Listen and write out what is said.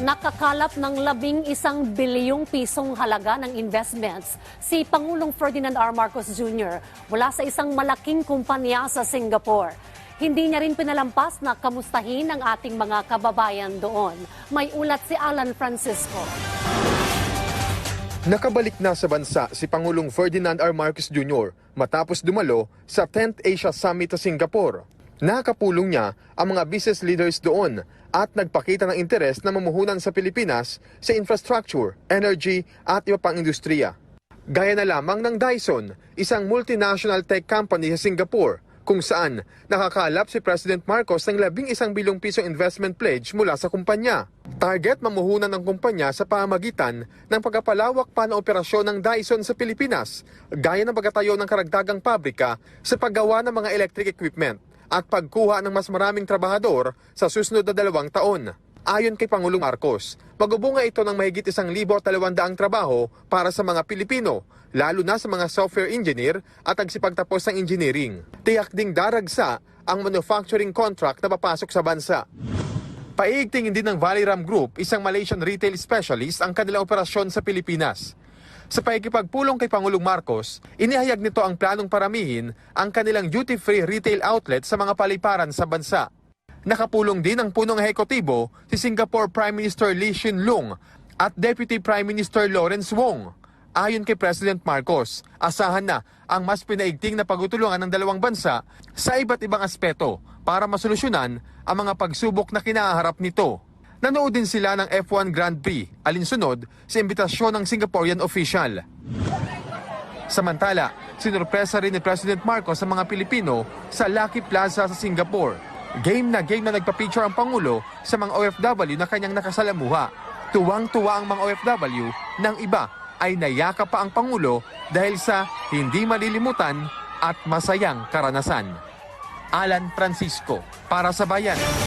Nakakalap ng labing isang bilyong pisong halaga ng investments si Pangulong Ferdinand R. Marcos Jr. mula sa isang malaking kumpanya sa Singapore. Hindi niya rin pinalampas na kamustahin ang ating mga kababayan doon. May ulat si Alan Francisco. Nakabalik na sa bansa si Pangulong Ferdinand R. Marcos Jr. matapos dumalo sa 10th Asia Summit sa Singapore. Nakapulong niya ang mga business leaders doon at nagpakita ng interes na mamuhunan sa Pilipinas sa infrastructure, energy at iba pang industriya. Gaya na lamang ng Dyson, isang multinational tech company sa Singapore kung saan nakakalap si President Marcos ng labing isang bilyong piso investment pledge mula sa kumpanya. Target mamuhunan ng kumpanya sa pamamagitan ng pagkapalawak pa ng operasyon ng Dyson sa Pilipinas, gaya ng pagkatayo ng karagdagang pabrika sa paggawa ng mga electric equipment at pagkuha ng mas maraming trabahador sa susunod na dalawang taon. Ayon kay Pangulong Marcos, magubunga ito ng mahigit isang libo at dalawandaang trabaho para sa mga Pilipino, lalo na sa mga software engineer at nagsipagtapos ng engineering. Tiyak ding daragsa ang manufacturing contract na papasok sa bansa. Paiigtingin din ng Valiram Group, isang Malaysian retail specialist, ang kanilang operasyon sa Pilipinas. Sa paikipagpulong kay Pangulong Marcos, inihayag nito ang planong paramihin ang kanilang duty-free retail outlet sa mga paliparan sa bansa. Nakapulong din ang punong ehekutibo si Singapore Prime Minister Lee Hsien Loong at Deputy Prime Minister Lawrence Wong. Ayon kay President Marcos, asahan na ang mas pinaigting na pagtutulungan ng dalawang bansa sa iba't ibang aspeto para masolusyonan ang mga pagsubok na kinaharap nito. Nanood din sila ng F1 Grand Prix, alinsunod sa imbitasyon ng Singaporean official. Samantala, sinurpresa rin ni President Marcos sa mga Pilipino sa Lucky Plaza sa Singapore. Game na game na nagpa-picture ang Pangulo sa mga OFW na kanyang nakasalamuha. Tuwang-tuwa ang mga OFW ng iba ay nayaka pa ang Pangulo dahil sa hindi malilimutan at masayang karanasan. Alan Francisco, para sa Bayan.